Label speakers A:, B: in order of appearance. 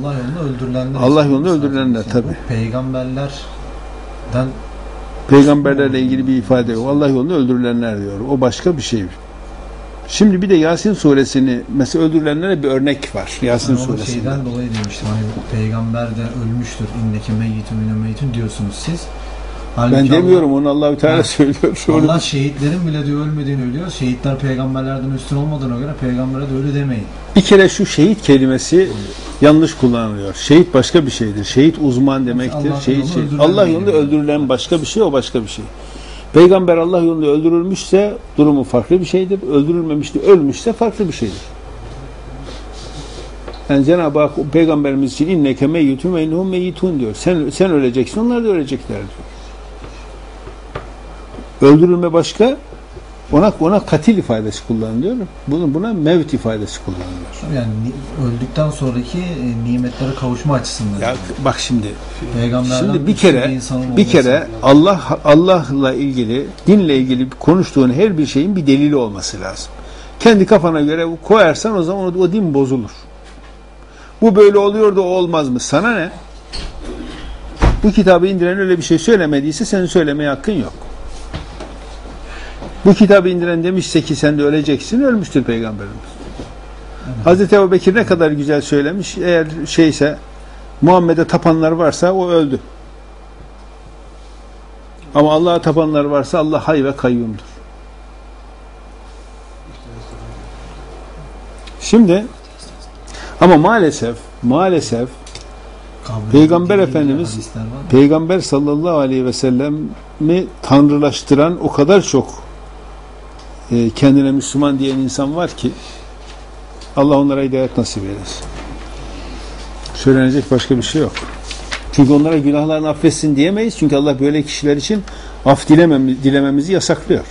A: Allah yolunda öldürülenler.
B: Allah yolunda öldürülenler,
A: Yani bu Peygamberlerden
B: Peygamberlerle ilgili bir ifade yok. Allah yolunda öldürülenler diyor. O başka bir şey. Şimdi bir de Yasin suresini mesela öldürülenlere bir örnek var. Yasin
A: onu
B: suresinde.
A: şeyden dolayı demiştim. Hani peygamber de ölmüştür. İnneke meyyitun mine meyyitun diyorsunuz siz. Halbuki
B: Ben
A: Allah-
B: demiyorum onu Allahü Teala
A: Ha.
B: söylüyor.
A: Allah şehitlerin bile diyor ölmediğini ölüyor. Şehitler peygamberlerden üstün olmadığına göre peygambere de ölü demeyin.
B: Bir kere şu şehit kelimesi yanlış kullanılıyor. Şehit başka bir şeydir. Şehit uzman demektir.
A: Allah
B: şehit şey.
A: öldürülen
B: Allah yolunda
A: yani.
B: öldürülen başka bir şey, o başka bir şey. Peygamber Allah yolunda öldürülmüşse durumu farklı bir şeydir. Öldürülmemişti, ölmüşse farklı bir şeydir. Yani Cenab-ı Hak peygamberimiz için inneke meyyitun ve innehum meyyitun diyor. Sen sen öleceksin, onlar da ölecekler diyor. Öldürülme başka, ona ona katil ifadesi kullanılıyor. Bunun buna mevt ifadesi kullanılıyor.
A: Yani ni- öldükten sonraki e, nimetlere kavuşma açısından.
B: Ya bak şimdi
A: Peygamberden
B: Şimdi bir kere bir kere Allah Allah'la ilgili, dinle ilgili konuştuğun her bir şeyin bir delili olması lazım. Kendi kafana göre koyarsan o zaman o, o din bozulur. Bu böyle oluyor da o olmaz mı? Sana ne? Bu kitabı indiren öyle bir şey söylemediyse senin söylemeye hakkın yok. Bu kitabı indiren demişse ki sen de öleceksin, ölmüştür peygamberimiz. Hazreti Ebu Bekir ne kadar güzel söylemiş. Eğer şeyse Muhammed'e tapanlar varsa o öldü. Ama Allah'a tapanlar varsa Allah hay ve kayyumdur. Şimdi ama maalesef maalesef Peygamber Efendimiz-. Peygamber sallallahu aleyhi ve sellemi tanrılaştıran o kadar çok e, kendine Müslüman diyen insan var ki Allah onlara hidayet nasip eylesin. Söylenecek başka bir şey yok. Çünkü onlara günahlarını affetsin diyemeyiz. Çünkü Allah böyle kişiler için af dilememi, dilememizi yasaklıyor.